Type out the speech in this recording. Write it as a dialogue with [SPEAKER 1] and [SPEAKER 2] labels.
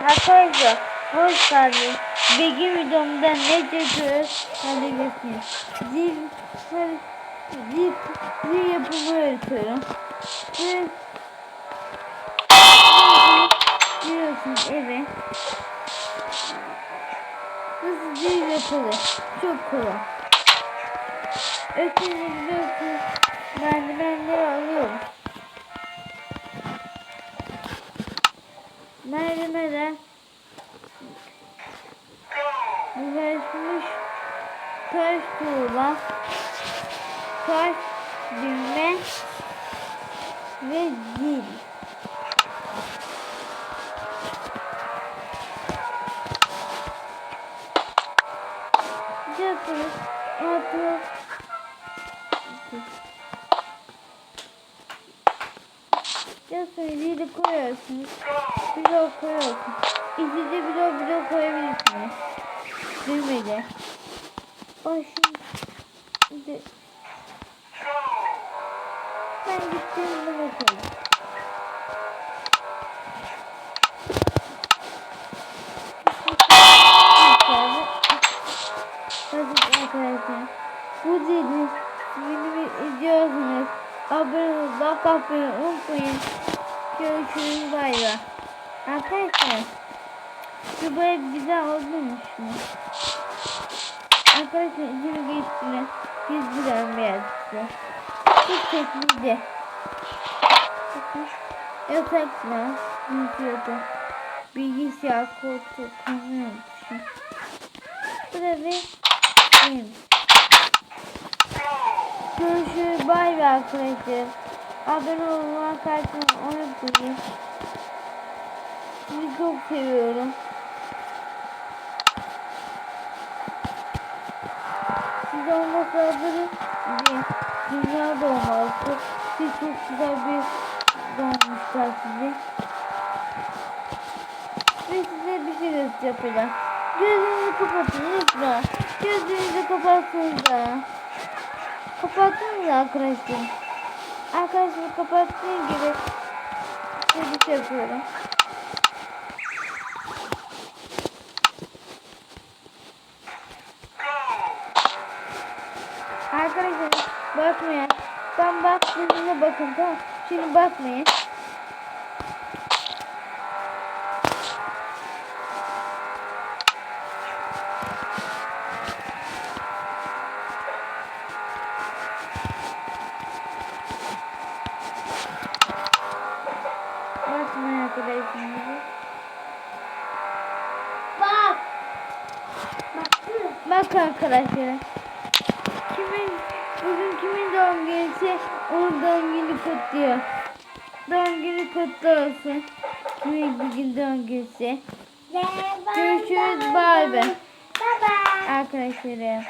[SPEAKER 1] Arkadaşlar hoş geldiniz. Begim videomda ne çekiyoruz? Hadi göstereyim. Zil, zil, zil, zil yapımı öğretiyorum. Zil, Giriyorsunuz eve. Nasıl zil yapılır? Çok kolay. Ötünü biliyorsunuz. Merdivenleri alıyorum. Ulaşmış taş tuğla, taş düğme ve zil. Yapıyoruz. Yapıyoruz. Zili koyuyorsunuz. Blok koyuyorsunuz. İçinde blok blok koyabilirsiniz. Düğmeli. Ay şimdi ben gittiğimde bakalım. Hadi arkadaşlar. Bu dili videomu izliyorsunuz. Abone olmayı, like atmayı unutmayın. Görüşürüz bay bay. Arkadaşlar. Şu böyle güzel olmuş mu? Arkadaşlar izin geçtiğine 100 gram beyaz size. Çok çekmeydi. Yatakla yüzüyordu. Bilgisayar koltuğu koyuyormuşum. Burada bir film. Görüşürüz. Bay bay arkadaşlar. Abone olmayı, kaçmayı unutmayın. Sizi çok seviyorum. Siz olmasaydınız dünya doğmazdı. Siz çok güzel bir doğmuşlar sizi. Ve size bir şey göstereceğim. Gözünüzü kapatın lütfen. Gözünüzü kapatın da. Kapattınız arkadaşlar. Arkadaşlar kapattığım gibi şey yapıyorum. Arkadaşlar bakmayın. Ben baktığınızda bakın tamam. Şimdi bakmayın. Bakmayın arkadaşlar.
[SPEAKER 2] Bak.
[SPEAKER 1] Bak arkadaşlar. Kimin kimin doğum günüyse onun doğum günü kutluyor. Doğum günü kutlu olsun. Kimin bugün doğum günüyse. Görüşürüz. Bay bay. Arkadaşlarım.